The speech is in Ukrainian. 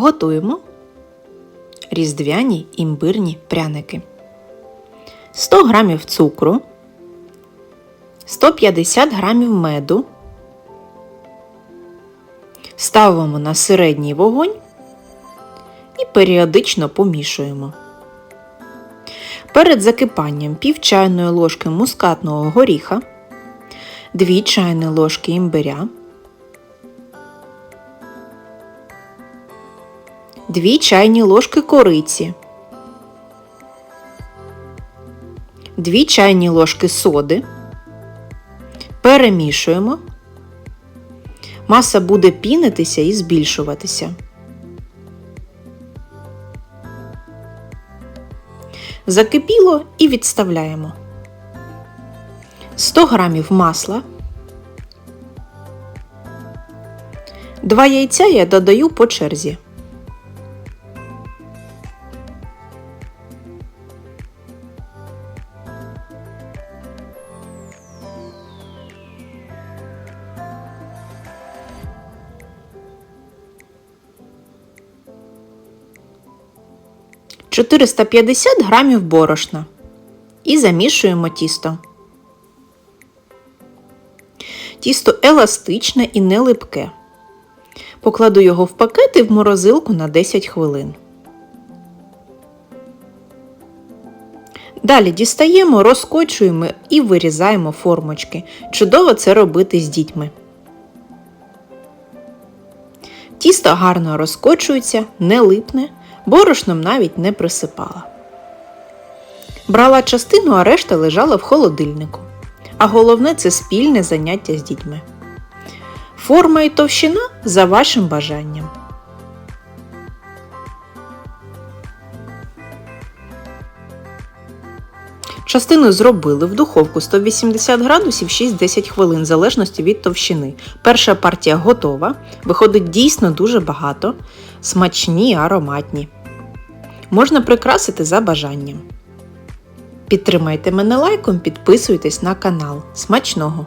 Готуємо різдвяні імбирні пряники. 100 г цукру, 150 г меду. Ставимо на середній вогонь і періодично помішуємо. Перед закипанням пів чайної ложки мускатного горіха, 2 чайні ложки імбиря, 2 чайні ложки кориці, 2 чайні ложки соди. Перемішуємо. Маса буде пінитися і збільшуватися. Закипіло і відставляємо. 100 г масла. 2 яйця я додаю по черзі. – 450 грамів борошна і замішуємо тісто. Тісто еластичне і не липке. Покладу його в пакет і в морозилку на 10 хвилин. Далі дістаємо, розкочуємо і вирізаємо формочки. Чудово це робити з дітьми. Тісто гарно розкочується, не липне, борошном навіть не присипала. Брала частину, а решта лежала в холодильнику. А головне це спільне заняття з дітьми. Форма і товщина за вашим бажанням. Частину зробили в духовку 180 градусів 6-10 хвилин в залежності від товщини. Перша партія готова, виходить дійсно дуже багато, смачні і ароматні. Можна прикрасити за бажанням. Підтримайте мене лайком, підписуйтесь на канал. Смачного!